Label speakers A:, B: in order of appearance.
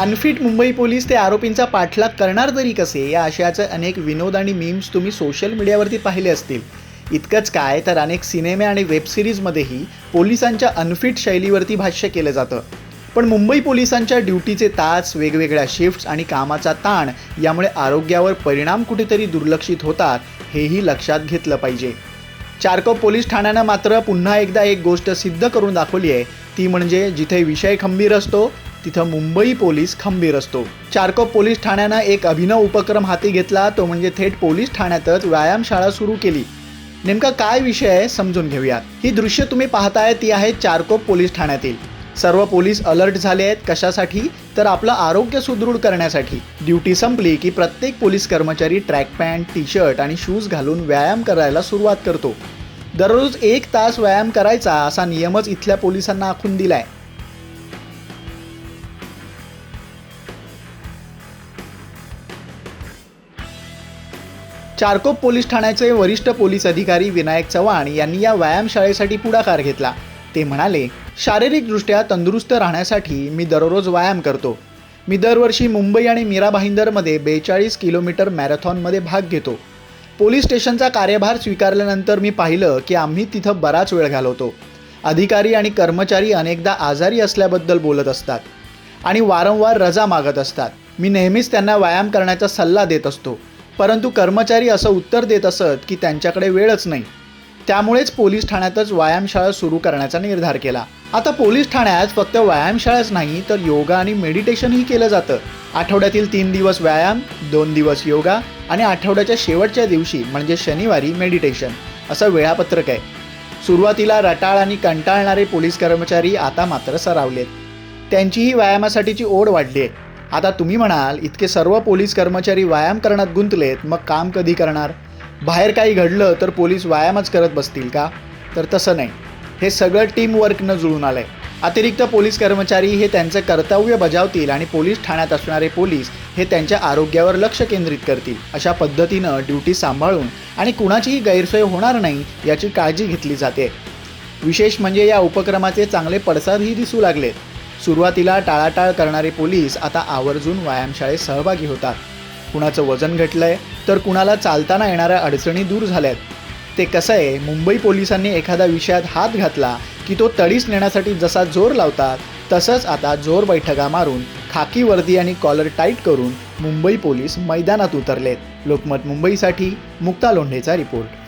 A: Unfit Mumbai police ते आरोपींचा पाठलाग करणार तरी कसे? या आशयाचे अनेक विनोद आणि मीम्स तुम्ही सोशल मीडियावरती पाहिले असतील. इतकंच काय तर अनेक सिनेमे आणि वेबसिरीजमध्येही पोलिसांच्या अनफिट शैलीवरती भाष्य केलं जातं. पण मुंबई पोलिसांच्या ड्युटीचे तास वेगवेगळ्या शिफ्ट्स आणि कामाचा ताण यामुळे आरोग्यावर परिणाम कुठेतरी दुर्लक्षित होतात हेही लक्षात घेतलं पाहिजे. चारकोप पोलीस ठाण्यानं मात्र पुन्हा एकदा एक गोष्ट सिद्ध करून दाखवली आहे. ती म्हणजे जिथे विषय खंबीर असतो तिथं मुंबई पोलीस खंबीर असतो. चारकोप पोलीस ठाण्यानं एक अभिनव उपक्रम हाती घेतला. तो म्हणजे थेट पोलीस ठाण्यातच व्यायामशाळा सुरू केली. नेमका काय विषय आहे समजून घेऊयात. ही दृश्य तुम्ही पाहताय ती आहे चारकोप पोलीस ठाण्यातील. सर्व पोलीस अलर्ट झाले आहेत कशासाठी? तर आपलं आरोग्य सुदृढ करण्यासाठी. ड्युटी संपली की प्रत्येक पोलीस कर्मचारी ट्रॅक पॅन्ट टी शर्ट आणि शूज घालून व्यायाम करायला सुरुवात करतो. दररोज एक तास व्यायाम करायचा असा नियमच इथल्या पोलिसांना आखून दिलाय. चारकोप पोलीस ठाण्याचे वरिष्ठ पोलीस अधिकारी विनायक चव्हाण यांनी या व्यायामशाळेसाठी पुढाकार घेतला. ते म्हणाले शारीरिकदृष्ट्या तंदुरुस्त राहण्यासाठी मी दररोज व्यायाम करतो. मी दरवर्षी मुंबई आणि मीरा भाईंदरमध्ये बेचाळीस किलोमीटर मॅरेथॉनमध्ये भाग घेतो. पोलीस स्टेशनचा कार्यभार स्वीकारल्यानंतर मी पाहिलं की आम्ही तिथं बराच वेळ घालवतो. अधिकारी आणि कर्मचारी अनेकदा आजारी असल्याबद्दल बोलत असतात आणि वारंवार रजा मागत असतात. मी नेहमीच त्यांना व्यायाम करण्याचा सल्ला देत असतो. परंतु कर्मचारी असं उत्तर देत असत की त्यांच्याकडे वेळच नाही. त्यामुळेच पोलीस ठाण्यातच व्यायामशाळा सुरू करण्याचा निर्धार केला. आता पोलीस ठाण्यात फक्त व्यायामशाळाच नाही तर योगा आणि मेडिटेशनही केलं जातं. आठवड्यातील तीन दिवस व्यायाम दोन दिवस योगा आणि आठवड्याच्या शेवटच्या दिवशी म्हणजे शनिवारी मेडिटेशन असं वेळापत्रक आहे. सुरुवातीला रटाळ आणि कंटाळणारे पोलीस कर्मचारी आता मात्र सरावलेत. त्यांचीही व्यायामासाठीची ओढ वाढली आहे. आता तुम्ही म्हणाल इतके सर्व पोलीस कर्मचारी व्यायाम करण्यात गुंतलेत मग काम कधी करणार? बाहेर काही घडलं तर पोलीस व्यायामच करत बसतील का? तर तसं नाही. हे सगळं टीमवर्कनं जुळून आलंय. अतिरिक्त पोलीस कर्मचारी हे त्यांचं कर्तव्य बजावतील आणि पोलीस ठाण्यात असणारे पोलीस हे त्यांच्या आरोग्यावर लक्ष केंद्रित करतील अशा पद्धतीनं ड्युटी सांभाळून आणि कुणाचीही गैरसोय होणार नाही याची काळजी घेतली जाते. विशेष म्हणजे या उपक्रमाचे चांगले पडसादही दिसू लागलेत. सुरुवातीला टाळाटाळ करणारे पोलीस आता आवर्जून व्यायामशाळेत सहभागी होतात. कुणाचं वजन घटलंय तर कुणाला चालताना येणाऱ्या अडचणी दूर झाल्यात. ते कसं आहे मुंबई पोलिसांनी एखाद्या विषयात हात घातला की तो तडीस नेण्यासाठी जसा जोर लावतात तसंच आता जोर बैठका मारून खाकी वर्दी आणि कॉलर टाईट करून मुंबई पोलीस मैदानात उतरलेत. लोकमत मुंबईसाठी मुक्ता लोंढेचा रिपोर्ट.